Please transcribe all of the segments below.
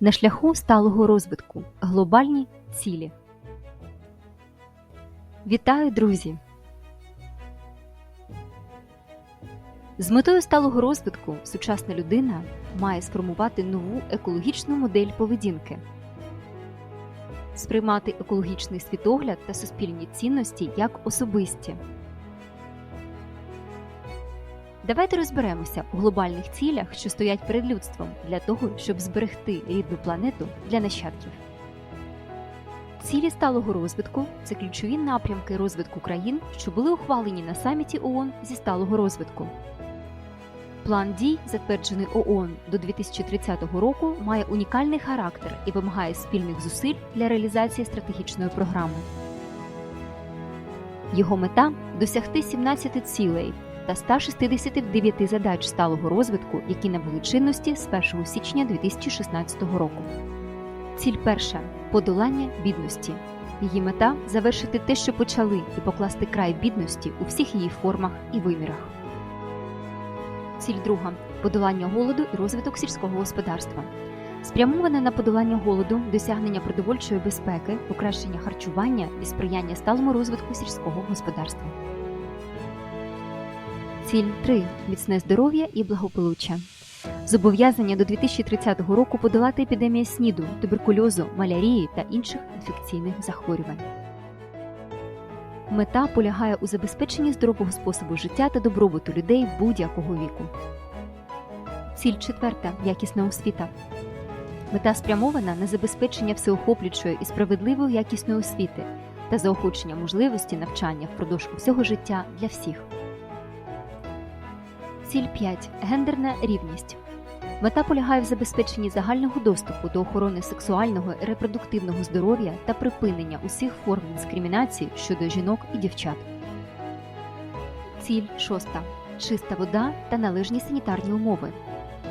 На шляху сталого розвитку. Глобальні цілі. Вітаю, друзі! З метою сталого розвитку сучасна людина має сформувати нову екологічну модель поведінки, сприймати екологічний світогляд та суспільні цінності як особисті. Давайте розберемося у глобальних цілях, що стоять перед людством для того, щоб зберегти рідну планету для нащадків. Цілі сталого розвитку це ключові напрямки розвитку країн, що були ухвалені на саміті ООН зі сталого розвитку. План дій, затверджений ООН до 2030 року, має унікальний характер і вимагає спільних зусиль для реалізації стратегічної програми. Його мета досягти 17 цілей та 169 задач сталого розвитку, які набули чинності з 1 січня 2016 року. Ціль перша подолання бідності. Її мета завершити те, що почали, і покласти край бідності у всіх її формах і вимірах. Ціль друга подолання голоду і розвиток сільського господарства. Спрямоване на подолання голоду, досягнення продовольчої безпеки, покращення харчування і сприяння сталому розвитку сільського господарства. Ціль 3. Міцне здоров'я і благополуччя. Зобов'язання до 2030 року подолати епідемію СНІДу, туберкульозу, малярії та інших інфекційних захворювань. Мета полягає у забезпеченні здорового способу життя та добробуту людей будь-якого віку. Ціль четверта якісна освіта. Мета спрямована на забезпечення всеохоплюючої і справедливої якісної освіти та заохочення можливості навчання впродовж усього життя для всіх. Ціль 5. Гендерна рівність. Мета полягає в забезпеченні загального доступу до охорони сексуального і репродуктивного здоров'я та припинення усіх форм дискримінації щодо жінок і дівчат. Ціль 6. Чиста вода та належні санітарні умови.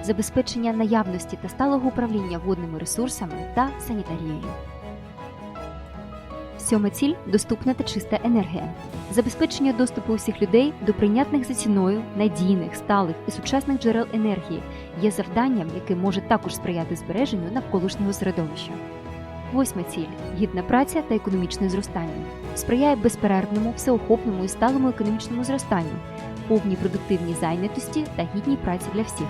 Забезпечення наявності та сталого управління водними ресурсами та санітарією. Сьома ціль доступна та чиста енергія. Забезпечення доступу усіх людей до прийнятних за ціною, надійних, сталих і сучасних джерел енергії є завданням, яке може також сприяти збереженню навколишнього середовища. Восьма ціль гідна праця та економічне зростання. Сприяє безперервному, всеохопному і сталому економічному зростанню, повній продуктивній зайнятості та гідній праці для всіх.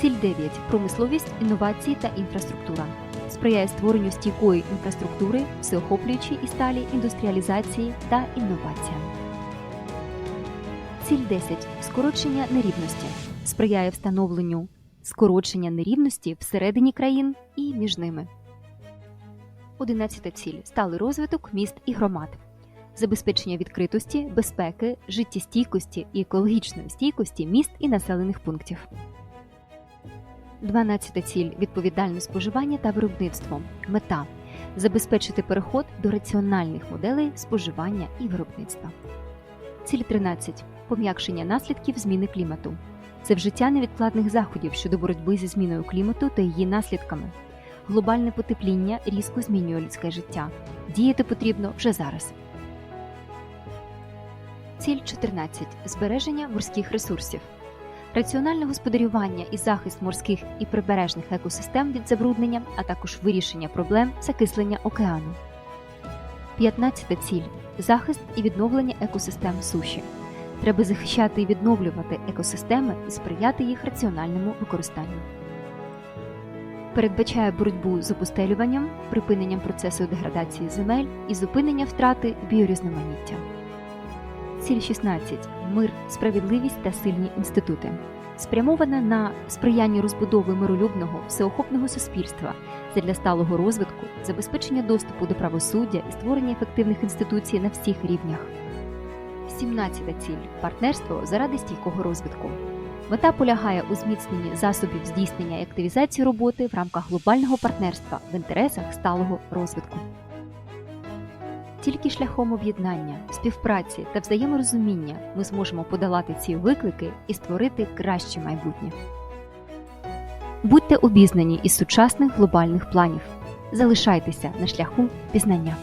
Ціль 9. Промисловість, інновації та інфраструктура. Сприяє створенню стійкої інфраструктури, всеохоплюючій і сталі індустріалізації та інноваціям. Ціль 10. Скорочення нерівності. Сприяє встановленню скорочення нерівності всередині країн і між ними. 11 ціль сталий розвиток міст і громад. Забезпечення відкритості, безпеки, життєстійкості і екологічної стійкості міст і населених пунктів. 12 ціль відповідальне споживання та виробництво. Мета забезпечити переход до раціональних моделей споживання і виробництва. Ціль 13 пом'якшення наслідків зміни клімату. Це вжиття невідкладних заходів щодо боротьби зі зміною клімату та її наслідками. Глобальне потепління різко змінює людське життя. Діяти потрібно вже зараз. Ціль 14 збереження морських ресурсів. Раціональне господарювання і захист морських і прибережних екосистем від забруднення, а також вирішення проблем закислення океану. 15 ціль захист і відновлення екосистем суші. Треба захищати і відновлювати екосистеми і сприяти їх раціональному використанню. Передбачає боротьбу з опустелюванням, припиненням процесу деградації земель і зупинення втрати біорізноманіття. Ціль 16. Мир, справедливість та сильні інститути. Спрямована на сприяння розбудови миролюбного, всеохопного суспільства задля сталого розвитку, забезпечення доступу до правосуддя і створення ефективних інституцій на всіх рівнях. 17 ціль партнерство заради стійкого розвитку. Мета полягає у зміцненні засобів здійснення і активізації роботи в рамках глобального партнерства в інтересах сталого розвитку. Тільки шляхом об'єднання, співпраці та взаєморозуміння ми зможемо подолати ці виклики і створити краще майбутнє. Будьте обізнані із сучасних глобальних планів. Залишайтеся на шляху пізнання.